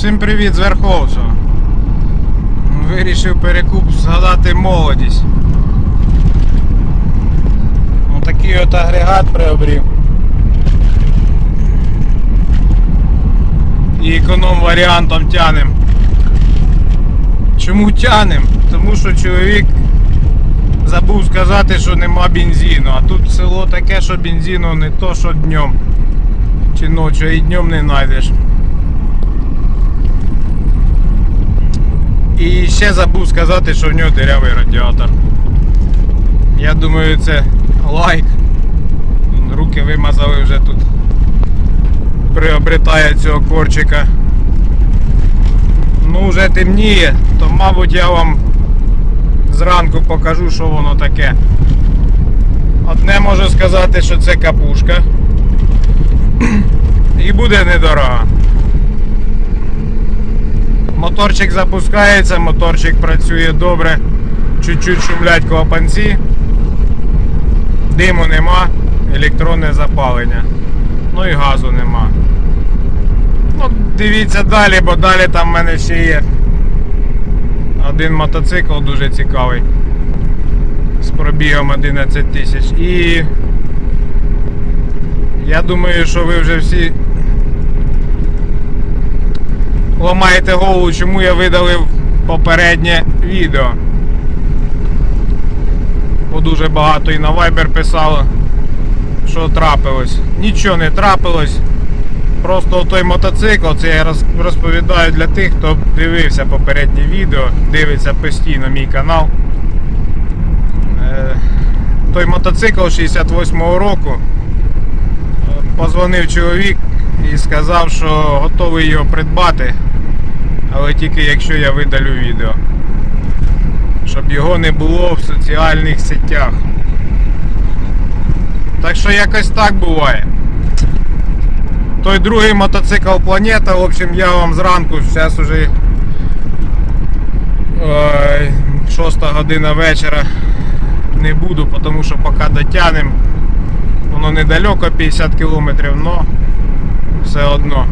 Всім привіт з Верховцю. Вирішив перекуп згадати молодість. Отакий от агрегат приобрів. І економ варіантом тянем. Чому тянем? Тому що чоловік забув сказати, що нема бензину. А тут село таке, що бензину не то, що днем. Чи ночі, а і днем не знайдеш. І ще забув сказати, що в нього дирявий радіатор. Я думаю, це лайк. Руки вимазали вже тут. Приобретає цього корчика. Ну, вже темніє, то мабуть я вам зранку покажу, що воно таке. Одне можу сказати, що це капушка. І буде недорога. Моторчик запускається, моторчик працює добре. Чуть-чуть шумлять клапанці. Диму нема, електронне запалення. Ну і газу нема. Ну, дивіться далі, бо далі там в мене ще є один мотоцикл дуже цікавий. З пробігом 11 тисяч. І я думаю, що ви вже всі ламаєте голову, чому я видалив попереднє відео. Бо дуже багато і на Viber писало, що трапилось. Нічого не трапилось. Просто той мотоцикл, це я розповідаю для тих, хто дивився попереднє відео, дивиться постійно мій канал. Е, Той мотоцикл 68-го року е, позвонив чоловік і сказав, що готовий його придбати, але тільки якщо я видалю відео. Щоб його не було в соціальних сетях. Так що якось так буває. Той другий мотоцикл Планета, в общем, я вам зранку, зараз уже ой, 6 година вечора не буду, тому що поки дотянем, воно недалеко 50 кілометрів, но все одно.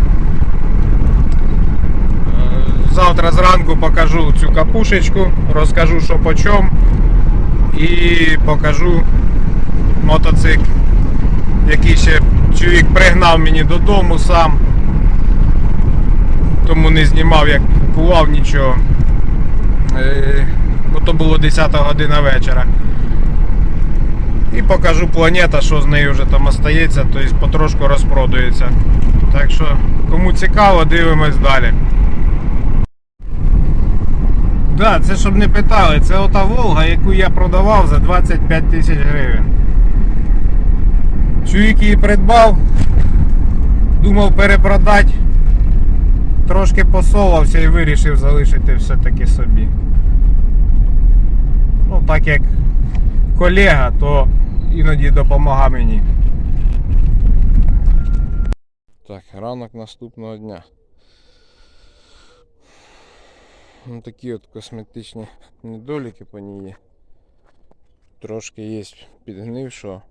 Завтра зранку покажу цю капушечку, розкажу, що по чому, і покажу мотоцикл, який ще чоловік пригнав мені додому сам. Тому не знімав, як купував нічого. Е, Бо то було 10 година вечора. І покажу планета, що з нею вже там остається, тобто потрошку розпродується. Так що, кому цікаво, дивимось далі. Да, це щоб не питали, це ота Волга, яку я продавав за 25 тисяч гривень. Чоловік її придбав, думав перепродати, трошки посовався і вирішив залишити все-таки собі. Ну, так як колега, то іноді допомагає мені. Так, ранок наступного дня. Ну, такі от косметичні недоліки по ній є. Трошки є підгнившого,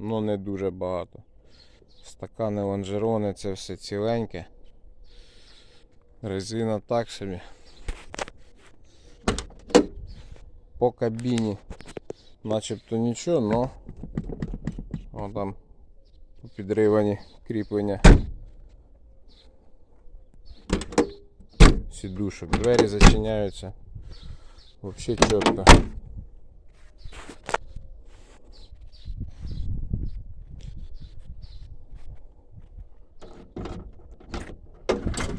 але не дуже багато. Стакани лонжерони, це все ціленьке. Резина так собі. По кабіні начебто нічого, о, там підривані кріплення сідушок. Двері зачиняються. Вообще чітко.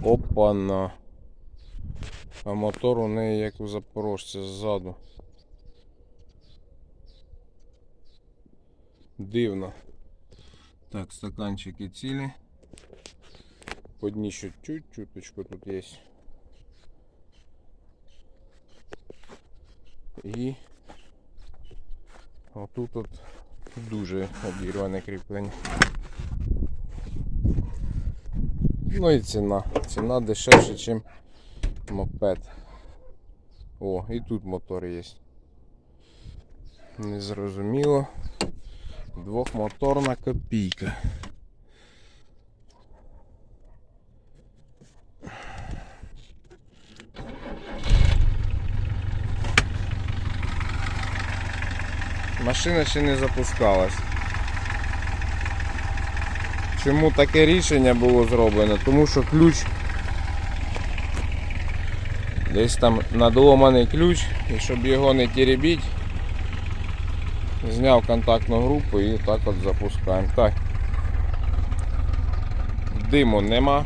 Опа-на. А мотор у неї як у запорожця ззаду. Дивно. Так, стаканчики цілі. По чуть-чуточку тут є. І отут от дуже обірване кріплення. Ну і ціна. Ціна дешевше, ніж мопед. О, і тут мотор є. Незрозуміло. Двохмоторна копійка. Машина ще не запускалась. Чому таке рішення було зроблено? Тому що ключ десь там надломаний ключ, і щоб його не теребіть, зняв контактну групу і так от запускаємо. Так. Диму нема.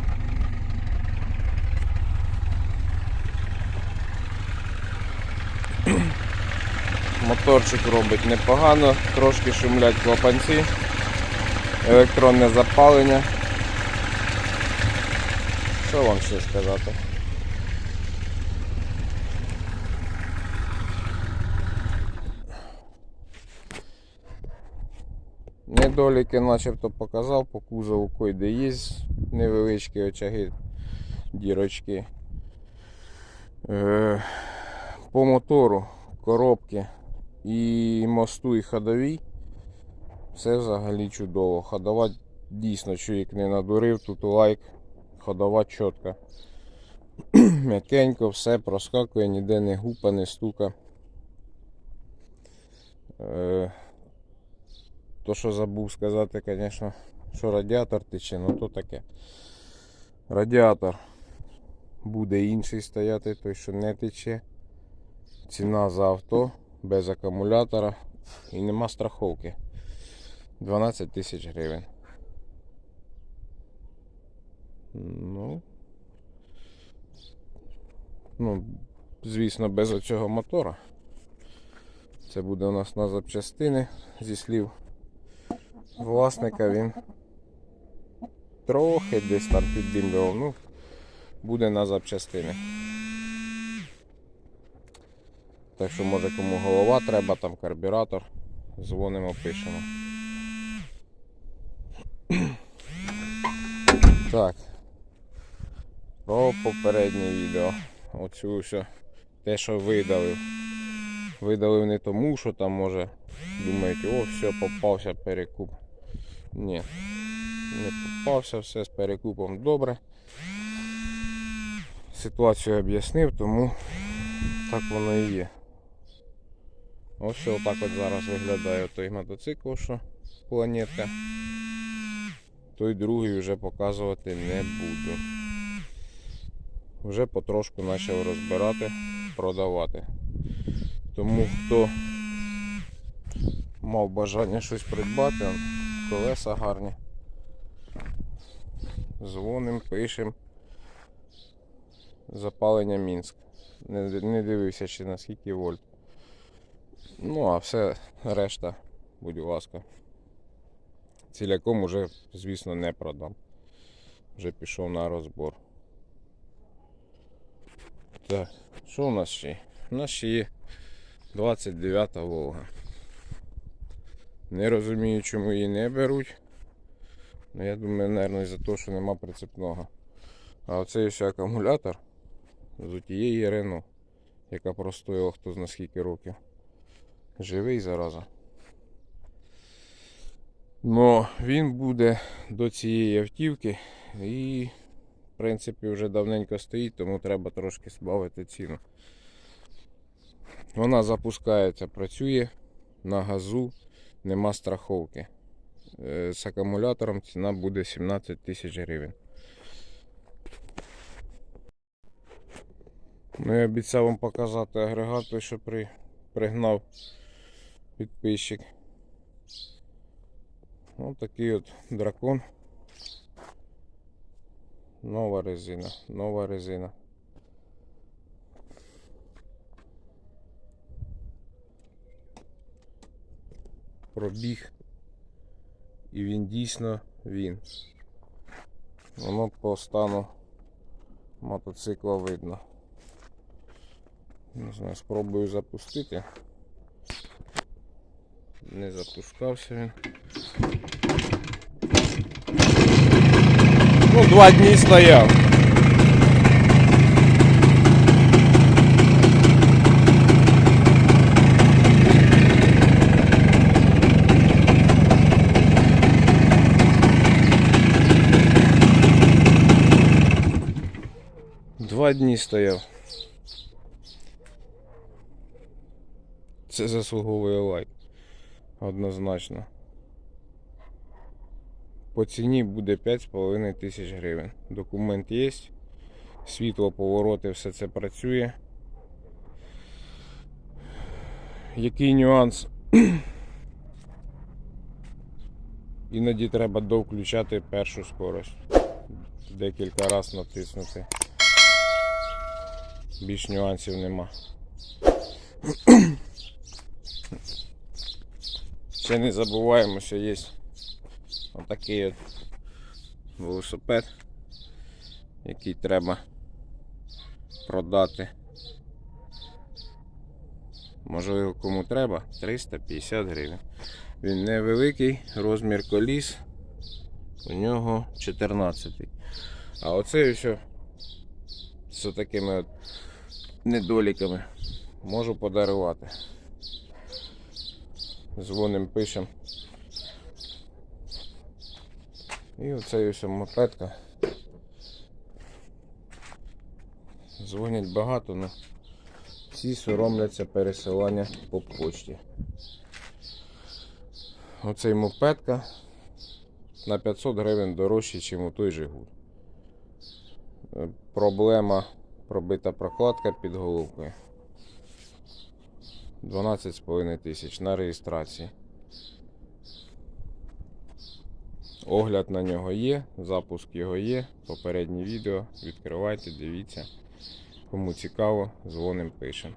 Моторчик робить непогано, трошки шумлять клапанці, електронне запалення. Що вам ще сказати? Недоліки начебто показав по кузову койде є невеличкі очаги, дірочки. Е, по мотору, коробки і мосту і ходовій все взагалі чудово. Ходова дійсно чоловік не надурив, тут лайк, ходова чітка. М'якенько, все проскакує, ніде не гупа, не стука. Е, то, що забув сказати, звісно, що радіатор тече, ну то таке. Радіатор буде інший стояти, той, що не тече. Ціна за авто без акумулятора і нема страховки. 12 тисяч гривень. Ну, ну, звісно, без оцього мотора. Це буде у нас на запчастини зі слів власника він трохи десь там піддимлював, ну, буде на запчастини. Так що може кому голова треба, там карбюратор. Дзвонимо, пишемо. Так. Про попереднє відео. Оцю все. Те, що видалив. Видалив не тому, що там може думають, о, все, попався перекуп. Ні. Не попався, все з перекупом добре. Ситуацію об'яснив, тому так воно і є. Ось отак от зараз виглядає той мотоцикл, що планетка. Той другий вже показувати не буду. Вже потрошку почав розбирати, продавати. Тому хто мав бажання щось придбати, колеса гарні. Дзвоним, пишем. Запалення Мінськ. Не, дивився ще на скільки вольт. Ну, а все решта, будь ласка. Ціляком уже, звісно, не продам. Вже пішов на розбор. Так, що у нас ще? У нас ще є 29 Волга. Не розумію, чому її не беруть. Ну, я думаю, мабуть, за те, що нема прицепного. А оцей ось акумулятор з тієї Рено, яка простояла хто зна скільки років. Живий зараза. Но він буде до цієї автівки і, в принципі, вже давненько стоїть, тому треба трошки збавити ціну. Вона запускається, працює на газу, нема страховки. Е, З акумулятором ціна буде 17 тисяч гривень. Ну, я обіцяв вам показати агрегат, що при, пригнав підписчик. Ось такий от дракон. Нова резина, нова резина. Пробіг. І він дійсно він. Воно по стану мотоцикла видно. Не знаю, спробую запустити. Не запускався він. Ну, два дні стояв. Два дні стояв. Це заслуговує лайк. Однозначно. По ціні буде 5,5 тисяч гривень. Документ є. Світло, повороти, все це працює. Який нюанс? Іноді треба довключати першу скорость. Декілька разів натиснути. Більш нюансів нема. Ще не забуваємо, що є отакий от велосипед, який треба продати. Можливо, кому треба 350 гривень. Він невеликий, розмір коліс. У нього 14. А оцей ось з такими от недоліками можу подарувати. Дзвоним, пишем. І оцей ось мопедка. Дзвонять багато, але всі соромляться пересилання по почті. Оцей мопедка на 500 гривень дорожче, ніж у той Жигуль. Е, Проблема пробита прокладка під головкою. 12,5 тисяч на реєстрації. Огляд на нього є, запуск його є, попереднє відео. Відкривайте, дивіться. Кому цікаво, дзвоним, пишемо.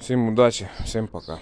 Всім удачі, всім пока.